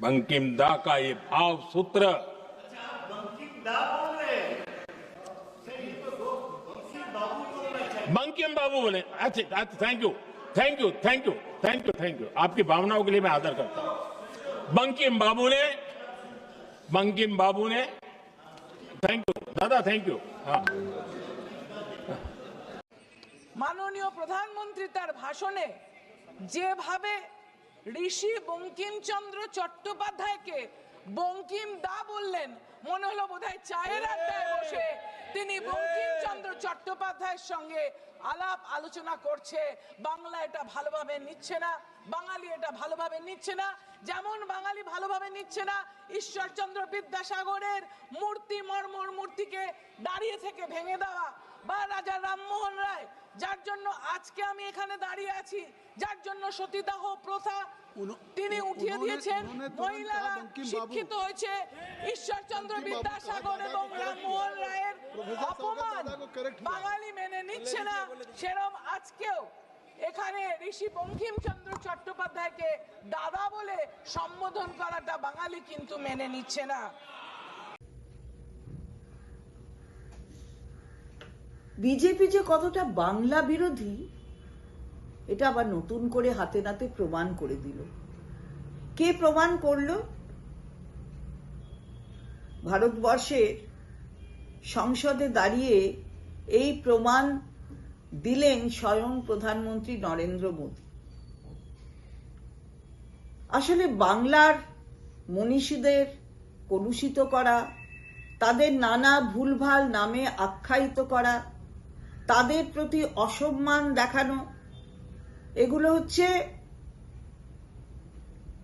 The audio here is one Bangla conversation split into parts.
बंकिम दा का ये भाव सूत्र बंकिम बाबू बोले अच्छा अच्छा thank you thank you thank you thank you thank you आपकी भावनाओं के लिए मैं आदर करता हूं बंकिम बाबू ने बंकिम बाबू ने थैंक यू दादा थैंक यू हाँ মাননীয় প্রধানমন্ত্রী তার ভাষণে যেভাবে ঋষি বঙ্কিমচন্দ্র চট্টোপাধ্যায়কে বঙ্কিম দা বললেন। মনে হলো বোধহয় চায়ের আড্ডায় বসে। তিনি বঙ্কিমচন্দ্র চট্টোপাধ্যায়ের সঙ্গে আলাপ আলোচনা করছে। বাংলা এটা ভালোভাবে নিচ্ছে না, বাঙালি এটা ভালোভাবে নিচ্ছে না। যেমন বাঙালি ভালোভাবে নিচ্ছে না, ঈশ্বরচন্দ্র বিদ্যাসাগরের মূর্তি মর্মর মূর্তিকে দাঁড়িয়ে থেকে ভেঙে দেওয়া। বা রাজা রামমোহন রায় যার জন্য আজকে আমি এখানে দাঁড়িয়ে আছি যার জন্য সতীদাহ প্রথা তিনি উঠিয়ে দিয়েছেন। মহিলারা শিক্ষিত হয়েছে। ঈশ্বরচন্দ্র বিদ্যাসাগর এবং রামমোহন রায়ের অপমান বাঙালি মেনে নিচ্ছে না। সেরম আজকেও এখানে ঋষি বঙ্কিমচন্দ্র চট্টোপাধ্যায়কে দাদা বলে সম্বোধন করাটা বাঙালি কিন্তু মেনে নিচ্ছে না। বিজেপি যে কতটা বাংলা বিরোধী, এটা আবার নতুন করে হাতে নাতে প্রমাণ করে দিল। কে প্রমাণ করল? ভারতবর্ষের সংসদে দাঁড়িয়ে এই প্রমাণ দিলেন স্বয়ং প্রধানমন্ত্রী নরেন্দ্র মোদী। আসলে বাংলার মনীষীদের কলুষিত করা, তাদের নানা ভুলভাল নামে আখ্যায়িত করা তাদের প্রতি অসম্মান দেখানো, এগুলো হচ্ছে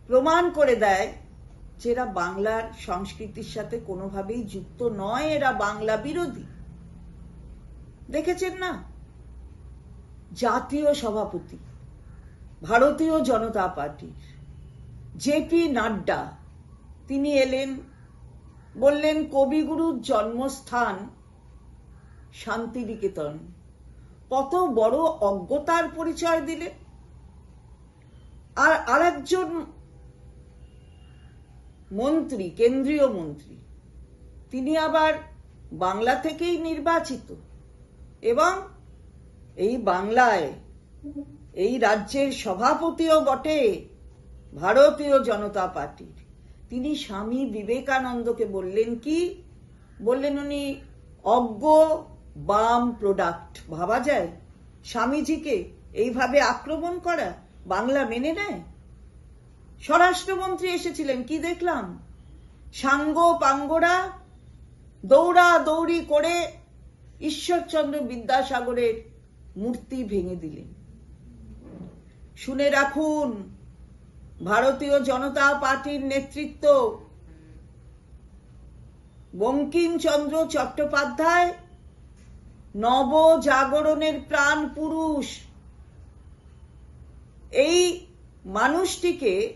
প্রমাণ করে দেয় যে এরা বাংলার সংস্কৃতির সাথে কোনোভাবেই যুক্ত নয়, এরা বাংলা বিরোধী। দেখেছেন না? জাতীয় সভাপতি, ভারতীয় জনতা পার্টির জেপি নাড্ডা, তিনি এলেন, বললেন, কবিগুরুর জন্মস্থান শান্তিনিকেতন। কত বড় অজ্ঞতার পরিচয় দিলে। আর আরেকজন মন্ত্রী, কেন্দ্রীয় মন্ত্রী, তিনি আবার বাংলা থেকেই নির্বাচিত এবং এই বাংলায় এই রাজ্যের সভাপতিও বটে ভারতীয় জনতা পার্টির। তিনি স্বামী বিবেকানন্দকে বললেন কি? বললেন উনি, অজ্ঞ বাম প্রোডাক্ট ভাবা যায়? স্বামীজিকে এইভাবে আক্রমণ করা বাংলা মেনে নেয়? স্বরাষ্ট্রমন্ত্রী এসেছিলেন, কি দেখলাম? সাঙ্গ পাঙ্গরা দৌড়া দৌড়ি করে ঈশ্বরচন্দ্র বিদ্যাসাগরের মূর্তি ভেঙে দিলেন। শুনে রাখুন, ভারতীয় জনতা পার্টির নেতৃত্ব বঙ্কিমচন্দ্র চট্টোপাধ্যায় নব জাগরণের প্রাণ পুরুষ। এই মানুষটিকে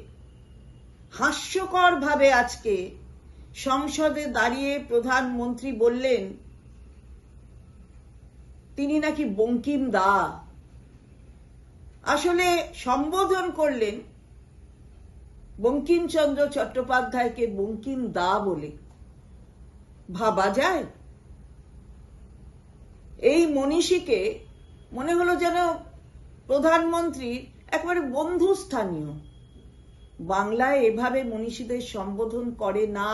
হাস্যকর ভাবে আজকে সংসদে দাঁড়িয়ে প্রধানমন্ত্রী বললেন, তিনি নাকি বঙ্কিম দা। আসলে সম্বোধন করলেন বঙ্কিমচন্দ্র চট্টোপাধ্যায়কে বঙ্কিম দা বলে। ভাবা যায়? এই মনীষীকে মনে হলো যেন প্রধানমন্ত্রী একবারে বন্ধু স্থানীয় বাংলায় এভাবে মনীষীদের সম্বোধন করে না।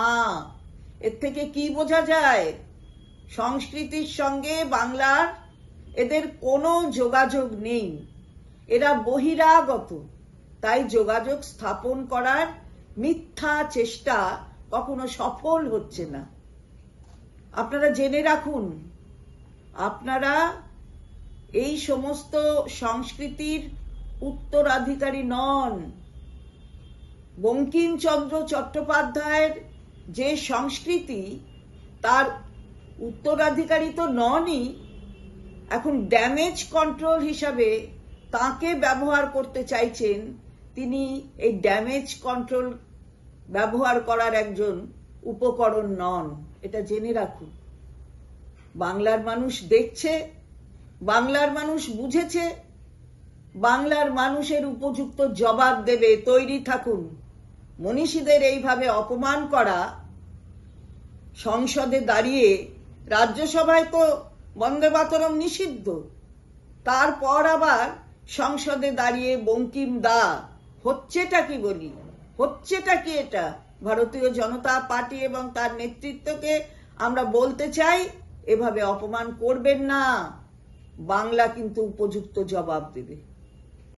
এর থেকে কি বোঝা যায়? সংস্কৃতির সঙ্গে বাংলার এদের কোনো যোগাযোগ নেই। এরা বহিরাগত, তাই যোগাযোগ স্থাপন করার মিথ্যা চেষ্টা কখনো সফল হচ্ছে না। আপনারা জেনে রাখুন আপনারা এই সমস্ত সংস্কৃতির উত্তরাধিকারী নন। বঙ্কিমচন্দ্র চট্টোপাধ্যায়ের যে সংস্কৃতি, তার উত্তরাধিকারী তো ননই, এখন ড্যামেজ কন্ট্রোল হিসাবে তাকে ব্যবহার করতে চাইছেন তিনি এই ড্যামেজ কন্ট্রোল ব্যবহার করার একজন উপকরণ নন। এটা জেনে রাখুন। বাংলার মানুষ দেখছে, বাংলার মানুষ বুঝেছে, বাংলার মানুষের উপযুক্ত জবাব দেবে। তৈরি থাকুন। মনীষীদের এইভাবে অপমান করা, সংসদে দাঁড়িয়ে রাজ্যসভায় তো বন্দে মাতরম নিষিদ্ধ, তারপর আবার সংসদে দাঁড়িয়ে বঙ্কিম দা, হচ্ছেটা কি বলি? হচ্ছেটা কি এটা? ভারতীয় জনতা পার্টি এবং তার নেতৃত্বকে আমরা বলতে চাই এভাবে অপমান করবেন না। বাংলা কিন্তু উপযুক্ত জবাব দেবে।